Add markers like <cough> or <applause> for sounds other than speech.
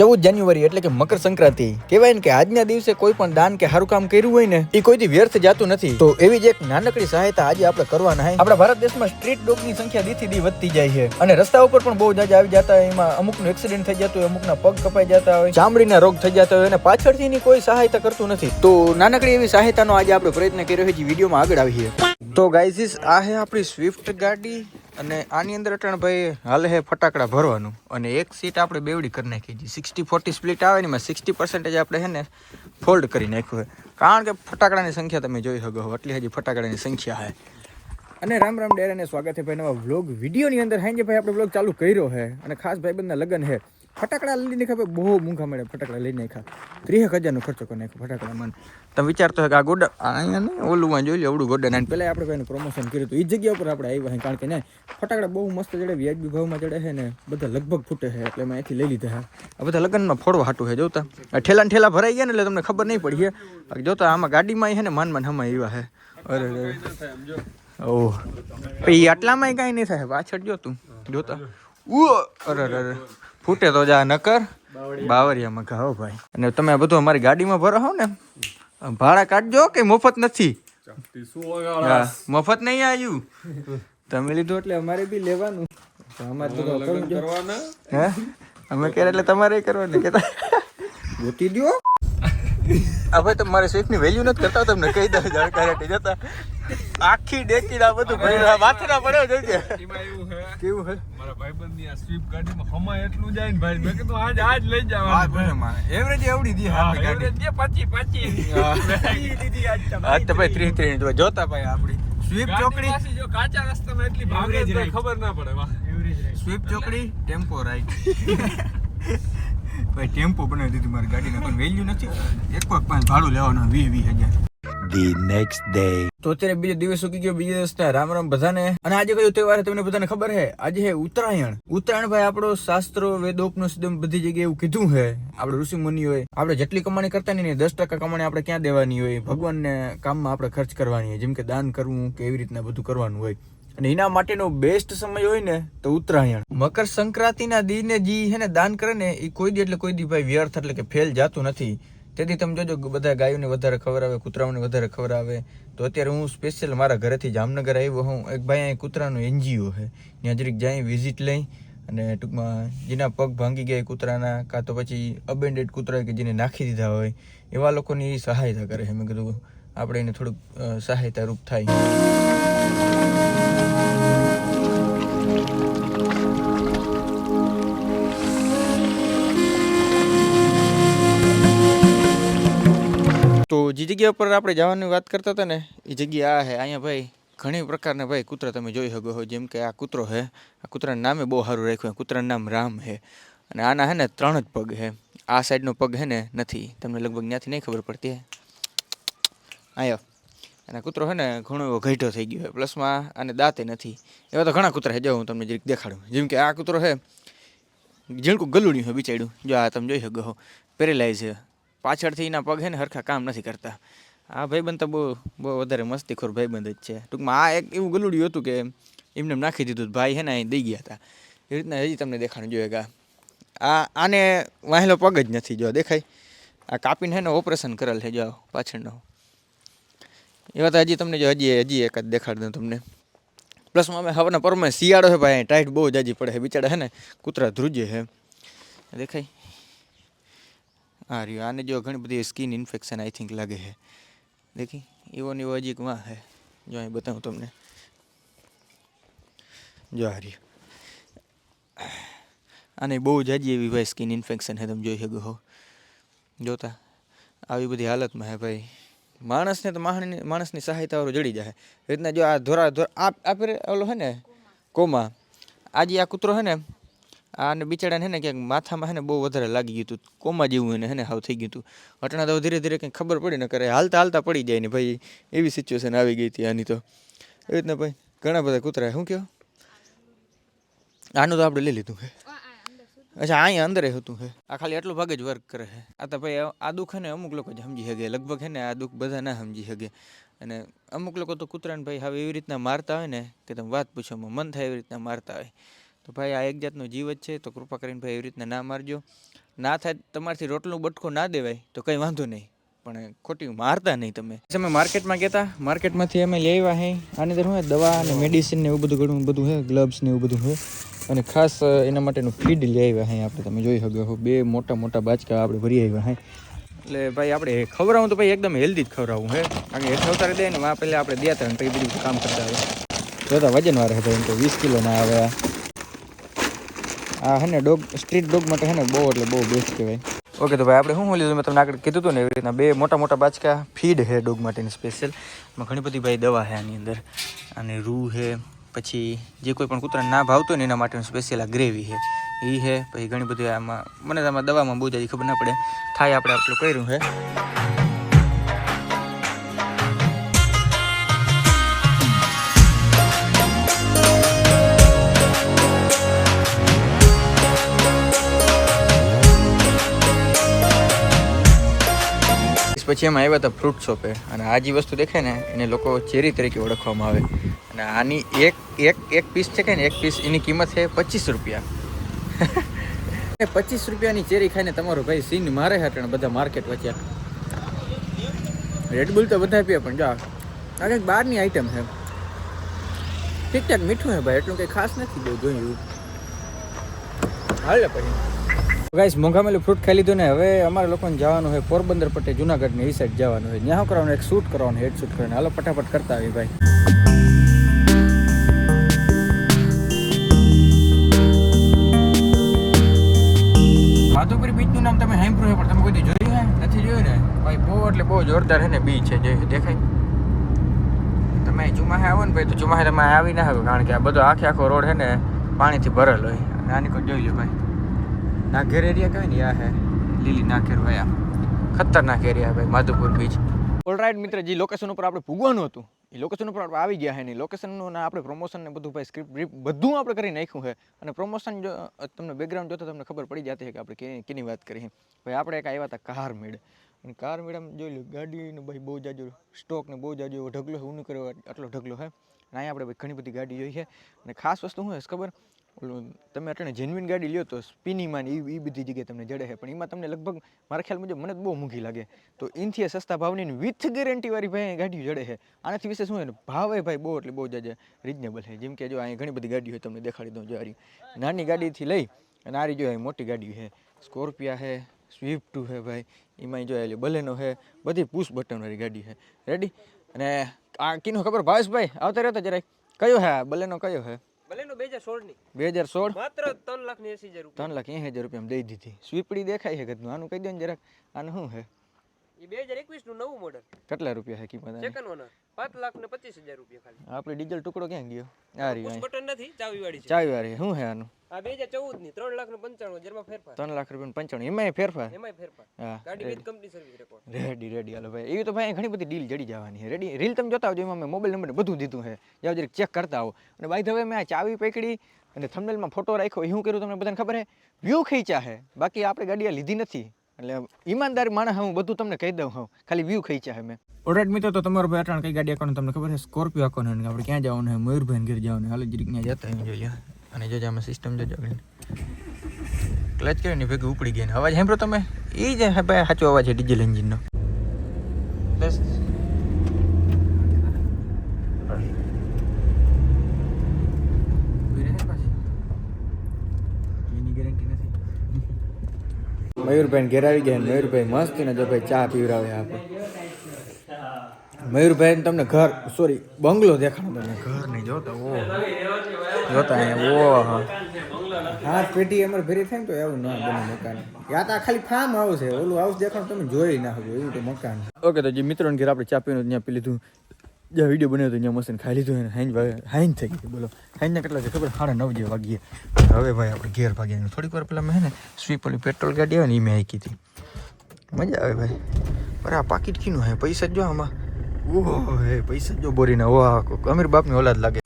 ચૌદ જાન્યુઆરી એટલે કે મકર સંક્રાંતિ. કહેવાય ને કે આજના દિવસે કોઈ પણ દાન કે સારું કામ કર્યું હોય ને એ કોઈથી વ્યર્થ જતું નથી. તો એવી જ એક નાનકડી સહાયતા આજે આપણે કરવાના છે આપણા ભારત દેશમાં સ્ટ્રીટ ડોગની સંખ્યા દીથી દી વધતી જાય છે. અને રસ્તા ઉપર પણ બહુ જાજા આવી જતા હોય. એમાં અમુકનું એક્સિડન્ટ થઈ જતું હોય, અમુકના પગ કપાઈ જતા હોય. ચામડીના રોગ થઈ જતા હોય અને પાછળથી એની કોઈ સહાયતા કરતું નથી. તો નાનકડી એવી સહાયતાનો આજે આપણે પ્રયત્ન કર્યો છે, જે વિડીયોમાં આગળ આવીએ તો ગાઈઝીસ આ હે આપણી સ્વિફ્ટ ગાડી. અને આની અંદર અટાણ ભાઈ હાલે હે ફટાકડા ભરવાનું. અને એક સીટ આપણે બેવડી કરી નાખી છે. સિક્સટી ફોર્ટી સ્પ્લિટ આવે ને એમાં સિક્સટી પર્સન્ટેજ આપણે છે ને ફોલ્ડ કરી નાખ્યું હોય કારણ કે ફટાકડાની સંખ્યા તમે જોઈ શકો એટલી હજી ફટાકડાની સંખ્યા છે. અને રામ રામ ડેરાને સ્વાગત છે ભાઈ નવા વ્લોગ વિડીયોની અંદર. હાઈ ભાઈ, આપણે વ્લોગ ચાલુ કર્યો છે. અને ખાસ ભાઈબંધના લગ્ન છે. ફટાકડા લઈને ખબર બહુ મૂંઘા મળે ફટાકડા લઈને નાખ્યા. ત્રીસ હજારનો ખર્ચો કરી નાખ્યો ફટાકડા, મને. તમે વિચારતો હોય કે આ ગોડા અહીંયા નહીં ઓલું જોઈ લે ઓળું ગોડા. નાની પહેલાં આપણે ભાઈને પ્રમોશન કર્યું હતું. એ જગ્યા ઉપર આપણે આવ્યા છે કારણ કે ને ફટાકડા બહુ મસ્ત જડે વ્યાજબી ભાવમાં જડે છે ને, બધા લગભગ ફૂટે છે એટલે મેં અહીંથી લઈ લીધા છે આ બધા લગ્નમાં ફોડવા હાટું છે જોતા. ઠેલા ને ઠેલા ભરાઈ ગયા ને, એટલે તમને ખબર નહીં પડી છે જોતા, આમાં ગાડીમાં છે ને માન માન હમા એવા છે અરે અરે. ઓહ. પછી આટલામાં કાંઈ નહીં થાય, પાછળ જો તું, જોતા. અરે અરે અરે. ફૂટે તો જા નકર. બાવરિયામાં ઘાવ ભાઈ. અને તમે બધું અમારી ગાડીમાં ભરો હો ને ભાડા કાઢજો કે મફત નથી? મફત નહીં આવ્યું તમે લીધું એટલે અમારે બી લેવાનું. અમારે તો હે? અમે કરે એટલે તમારે કરવાનું કેતા ગોતી આ ભાઈ તમારે સ્વીફની વેલ્યુ નથી કરતા તમને કહી દઉં જાણકારી જતા આખી ડેકી બધું ભરેલા માથેના પડ્યો જોજે એમાં એવું છે. કેવું હે મારા ભાઈબંધની આ સ્વીપ ગાડીમાં હમા એટલું જાય ને ભાઈ. મેં કીધું આજ આજ લઈ જવાનું. એવરેજ એવડી દી હા, એવરેજ દે પાછી પાછી આજ તો ભાઈ ત્રીસ ત્રીસ જો જોતા ભાઈ આપડી સ્વીપ ચોકડી. જો કાચા રસ્તામાં એટલી ભાગે જ ખબર ના પડે વાહ. સ્વીપ ચોકડી ટેમ્પો રાઈટ. <laughs> ભાઈ ટેમ્પો બનાવી દીધું મારી ગાડીને. પણ વેલ્યુ નથી. એક પાંચ ભાડું લેવાનું વીસ વીસ હજાર. The next day. તો અત્યારે બીજો દિવસ ઉગી ગયો, બીજા દિવસના રામ રામ બધાને. અને આજે કયો તહેવાર તમને બધાને ખબર છે? આજે છે ઉત્તરાયણ. ઉત્તરાયણ ભાઈ આપણો શાસ્ત્રો, વેદોપનો સિદ્ધમ બધી જગ્યાએ એવું કીધું છે. આપણે ઋષિ મુનિઓએ આપણે જેટલી કમાણી કરતા નહીં, દસ ટકા કમાણી આપણે ક્યાં દેવાની હોય? ભગવાનને કામમાં આપણે ખર્ચ કરવાની હોય, જેમ કે દાન કરવું, કે એવી રીતના બધું કરવાનું હોય. અને એના માટેનો બેસ્ટ સમય હોય ને, તો ઉત્તરાયણ. મકર સંક્રાંતિના દિને જી હે ને દાન કરે ને એ કોઈ દી એટલે કોઈ દી ભાઈ વ્યર્થ એટલે કે ફેલ જાતું નથી. તેથી તમે જોજો બધા ગાયોને વધારે ખબર આવે, કૂતરાઓને વધારે ખબર આવે. તો અત્યારે હું સ્પેશિયલ મારા ઘરેથી જામનગર આવ્યો હું. એક ભાઈ અહીં કૂતરાનું એનજીઓ છે. ત્યાં જરીક જાય વિઝિટ લઈ અને ટૂંકમાં જેના પગ ભાંગી ગયા કૂતરાના, કાં તો પછી અબેન્ડેડ કૂતરા કે જેને નાખી દીધા હોય, એવા લોકોની સહાયતા કરે છે. મેં કીધું, આપણે એને થોડુંક સહાયતા રૂપ થાય. તો જે જગ્યા પર આપણે જવાની વાત કરતા હતા ને, એ જગ્યા આ છે અહીંયા ભાઈ, ઘણી પ્રકારના ભાઈ કૂતરા તમે જોઈ શકો છો. જેમ કે આ કૂતરો છે આ કૂતરાનું નામે બહુ સારું રાખ્યું કૂતરાનું નામ રામ છે અને આના છે ને ત્રણ જ પગ છે આ સાઈડનો પગ છે ને નથી, તમને લગભગ ત્યાંથી નહીં ખબર પડતી આયો. અને કૂતરો છે ને ઘણો એવો ઘેટો થઈ ગયો છે પ્લસમાં આને દાંતે નથી. એવા તો ઘણા કૂતરા છે જો હું તમને જરીક દેખાડું. જેમ કે આ કૂતરો છે ઝીણકું ગલુડ્યું છે બિચાડ્યું જો આ તમે જોઈ શકો પેરેલાઇઝ પાછળથી એના પગ છે ને હરખા કામ નથી કરતા. આ ભાઈબંધ તો બહુ બહુ વધારે મસ્તીખોર ભાઈબંધ જ છે. ટૂંકમાં આ એક એવું ગલુડ્યું હતું કે એમને એમ નાખી દીધું, ભાઈ હે ને, અહીં દઈ ગયા હતા. એ રીતના હજી તમને દેખાણું જોઈએ કે આ, આને વાહેલો પગ જ નથી જો, દેખાય? આ કાપીને હે ને ઓપરેશન કરેલ છે જો, પાછળનો. એવા તો હજી તમને જો હજી હજી એક જ દેખાડી દઉં તમને. પ્લસમાં અમે હવે પરમે શિયાળો છે ભાઈ ટાઈટ બહુ જાજી પડે છે, બિચારા હે ને, કૂતરા ધ્રુજે છે. દેખાય? હા, રહ્યો. આને જો ઘણી બધી સ્કિન ઇન્ફેક્શન આઈ થિંક લાગે છે. દેખી? એવો ને એવો હજી વાં હે. જો અહીં બતાવું તમને. જો આ રહ્યો. આને બહુ જાજી એવી ભાઈ સ્કિન ઇન્ફેક્શન છે, તમે જોઈ શકો હો. જોતા. આવી બધી હાલતમાં હે ભાઈ. માણસને તો માણસની માણસની સહાયતાવાળું જડી જાય. રીતના જો આ ધોરા ધોરા, આ આ ઓલો છે ને? કોમા. આજે આ કૂતરો છે ને આને બિચારાને હે ને ક્યાંક માથામાં હે ને બહુ વધારે લાગી ગયું હતું. કોમા જેવું એને હે ને હાવ થઈ ગયું હતું. અટણા તો ધીરે ધીરે કંઈ ખબર પડી ન કરે હાલતા હાલતા પડી જાય ને ભાઈ. એવી સિચ્યુએશન આવી ગઈ હતી આની તો. એ રીતના ભાઈ, ઘણા બધા કૂતરા શું કહો આનું તો આપણે લઈ લીધું છે અચ્છા, અહીંયા અંદર હતું હે. આ ખાલી આટલું ભાગે જ વર્ક કરે છે આ તો ભાઈ, આ દુઃખ ને અમુક લોકો જ સમજી શકે. લગભગ હે ને આ દુઃખ બધા ના સમજી શકે. અને અમુક લોકો તો કૂતરાને ભાઈ હવે એવી રીતના મારતા હોય ને કે તમે વાત પૂછો મન થાય એવી રીતના મારતા હોય. તો ભાઈ આ એક જાતનો જીવ જ છે, તો કૃપા કરીને ભાઈ એવી રીતના ના મારજો. ના થાય, તમારથી રોટલું બટકો ના દેવાય, તો કંઈ વાંધો નહીં. પણ ખોટી મારતા નહીં તમે. અમે માર્કેટમાં ગયા માર્કેટમાંથી અમે આવ્યા હે. આની અંદર શું દવા અને મેડિસિન ને એવું બધું ઘણું બધું હોય ગ્લવ્સ ને એવું બધું હોય અને ખાસ એના માટેનું ફીડ લઈ આવ્યા હે આપણે, તમે જોઈ શકો છો બે મોટા મોટા બાચકા આપણે ભરી આવ્યા હે. એટલે ભાઈ આપણે ખવડાવું તો ભાઈ એકદમ હેલ્ધી જ ખવડાવવું હે. કારણ કે હેઠ ઉતારી દે ને પહેલાં આપણે દેતા ને પછી બધું કામ કરતા આવે જોતા વજન વાળા હતા એમ તો વીસ કિલો ના આવે આ. હે ને ડોગ, સ્ટ્રીટ ડોગ માટે હે ને બહુ એટલે બહુ બેસ્ટ કહેવાય. ઓકે તો ભાઈ, આપણે શું લીધું મેં તમને આગળ કીધું હતું ને એવી રીતના બે મોટા મોટા બાચકા ફીડ છે ડોગ માટેની સ્પેશિયલ એમાં ઘણી બધી ભાઈ દવા છે આની અંદર. અને રૂ છે પછી જે કોઈ પણ કૂતરાને ના ભાવતો હોય ને એના માટેનું સ્પેશિયલ આ ગ્રેવી છે એ છે પછી ઘણી બધી આમાં, મને આમાં દવામાં બહુ જ ખબર ના પડે. થાય આપણે આટલું કર્યું છે પછી એમાં આવ્યા હતા ફ્રૂટ શોપે અને આ જે વસ્તુ દેખાય ને, એને લોકો ચેરી તરીકે ઓળખવામાં આવે. અને આની એક એક એક પીસ છે કે ને, એક પીસ એની કિંમત છે પચીસ રૂપિયા. પચીસ રૂપિયાની ચેરી ખાઈને તમારો ભાઈ સીન મારે હટણ બધા માર્કેટ વચ્ચે. રેડબુલ તો બધા પીએ, પણ જા આ કંઈક બહારની આઈટમ છે. ઠીક ઠાક મીઠું છે ભાઈ, એટલું કંઈ ખાસ નથી, બહુ જોયું. હાલે પછી. ગાઈસ, મોંઘામેલું ફ્રૂટ ખાઈ લીધું ને હવે અમારે લોકોને જવાનું હોય પોરબંદર પટે જુનાગઢ ને એ સાઈડ જવાનું હોય. ત્યાં કરવાનું, એક શૂટ કરવાનું હેડ શૂટ કરવાનું. હાલો, ફટાફટ કરતા આવી ભાઈ. માધુપુરી બીચનું નામ તમે સાંભળ્યું પણ તમે કોઈ જોયું હે નથી જોયું ને? ભાઈ, બહુ એટલે બહુ જોરદાર છે ને બીચ છે, જે દેખાય. તમે ચુમાહે આવો ને ભાઈ, તો ચુમાહે તમે આવી ના શકો, કારણ કે આ બધો આખે આખો રોડ હે ને, પાણીથી ભરેલો હોય આની કોઈ જોઈ લો ભાઈ. નાઘેર એરિયા કહેવાય ને આ હે, લીલી નાઘેર ભાઈ ખતરનાક એરિયા ભાઈ, માધુપુર બીચ ઓલરાઈટ મિત્ર, જે લોકેશન ઉપર આપણે પૂગવાનું હતું, એ લોકેશન ઉપર આપણે આવી ગયા છે ને લોકેશનનું આપણે પ્રમોશન ને બધું ભાઈ સ્ક્રિપ્ટ બ્રીપ બધું આપણે કરી નાખ્યું છે અને પ્રમોશન જો તમને બેકગ્રાઉન્ડ જોતા તમને ખબર પડી જતી છે કે આપણે કેની વાત કરી ભાઈ, આપણે એક આવ્યા હતા કાર મેળ. અને કાર મેડમ જોઈ લો ગાડીનો ભાઈ બહુ જાજો સ્ટોક ને બહુ જાજો ઢગલો, ઊનું કર્યો આટલો ઢગલો છે અને અહીંયા આપણે ભાઈ ઘણી બધી ગાડી જોઈ છે અને ખાસ વસ્તુ શું છે ખબર? ઓલું તમે અટાણે જેન્યુઇન ગાડી લ્યો તો સ્પિનિંગમાં ને એ બધી જગ્યાએ તમને જડે છે. પણ એમાં તમને લગભગ મારા ખ્યાલ મુજબ મને બહુ મૂંઘી લાગે. તો એનથી એ સસ્તા ભાવની વિથ ગેરંટીવાળી ભાઈ ગાડીઓ જડે છે. આનાથી વિશે શું છે? ભાવે ભાઈ બહુ એટલે બહુ જ રિઝનેબલ છે. જેમ કે જો અહીંયા ઘણી બધી ગાડીઓ હોય તમને દેખાડી દઉં જો આ નાની ગાડીથી લઈ અને આ રહી જો મોટી ગાડી છે. સ્કોર્પિયા છે સ્વિફ્ટ છે ભાઈ. એમાં જોયા એટલે બલેનો છે. બધી પુશ બટન વાળી ગાડી છે. રેડી અને આ કીનો ખબર ભાવેશભાઈ? આવતા રહેતા જરાક કયો હે બલેનો કયો છે? ભલેનો બે હજાર સોળની. બે હજાર સોળ? માત્ર ત્રણ લાખ ને એસી હજાર રૂપિયા. ત્રણ લાખ એંસી હજાર રૂપિયામાં દઈ દીધી. સ્વીપડી દેખાય છે કદનું આનું કહી દો ને જરાક. આનું શું છે? એ બે હજાર એકવીસનું નવું મોડલ કેટલા રૂપિયા છે કિંમત સેકન્ડ ઓનર પાંચ લાખ ને પચીસ હજાર રૂપિયા ખાલી. આપણે ડીઝલ ટુકડો ક્યાં ગયો? આ રહ્યો બટન નથી ચાવી વાળી ચાવી વાળી શું છે આનું? આ બે હજાર ચૌદની ત્રણ લાખ ને પંચાણું હજારમાં ફેરફાર. ત્રણ લાખ રૂપિયા પંચાણું એમાં ફેરફાર? એમાંય ફેરફાર. ગાડી with company service record ready ready હાલો ભાઈ. એવી તો ભાઈ ઘણી બધી ડીલ જડી જવાની છે. રેડી રીલ તમે જોતા આવજો એમાં મેં મોબાઈલ નંબર બધું દીધું છે. જાઓ જરીક ચેક કરતા આવો. અને બાય હવે મેં આ ચાવી પકડી અને થંબનેલમાં ફોટો રાખ્યો. એ શું કર્યું તમને બધાને ખબર છે? વ્યૂ ખેંચ્યા છે. બાકી આપણે ગાડી લીધી નથી. એટલે ઈમાનદારી માણસ હું બધું તમને કહી દઉં હું. ખાલી વ્યૂ ખેંચ્યા છે મેં. ઓલરાઈટ મિત્રો તો તમારો ભાઈ અટાણ કઈ ગાડી આકોને તમને ખબર છે? સ્કોર્પિયો આકોને આપણે ક્યાં જવાનું છે? મયુરભાઈ ઘેર જવાનું હાલ જરીક ત્યાં જતા હોય જોઈએ અને જોજો આમાં સિસ્ટમ જોજો ક્લચ કરીને ભેગું ઉપડી ગઈ અવાજ સાંભળો તમે? એ જ હે ભાઈ સાચો અવાજ છે ડીઝલ એન્જિનનો બસ. મયુરભાઈ ઘેર આવી ગયા મયુરભાઈ મસ્ત ને જો ભાઈ ચા પીવરાવે આપણે. મયુરભાઈ તમને ઘર સોરી બંગલો દેખાડો તમને. ઘર નહીં જોતા ઓ જોતા અહીંયા ઓ હા, પેટી અમારે ભેરી થાય તો એવું ના બને મકાન. યા તો ખાલી ફાર્મ હાઉસ છે. ઓલું હાઉસ દેખાડો, તમે જોઈ ના એવું તો મકાન ઓકે તો જે મિત્રોને ઘેર આપણે ચા પીને ત્યાં પી લીધું. જ્યાં વીડિયો બન્યો હતો ત્યાં મસ્ત ખાઈ લીધું અને હાઈન હાઈન થઈ ગઈ. બોલો, હાઈનના કેટલા છે ખબર? સાડા નવ જેવા વાગીએ. હવે ભાઈ આપણે ઘેર ભાગીએ થોડીક વાર પહેલાં મેં હે ને સ્વીપ પેટ્રોલ ગાડી આવે ને એ મેં હાકી હતી. મજા આવે ભાઈ. અરે આ પાકીટ કીનું હે? પૈસા જ જો આમાં. ઓહો હે પૈસા જ જો બોરીના. કોક અમીર બાપની ઓલાદ લાગે.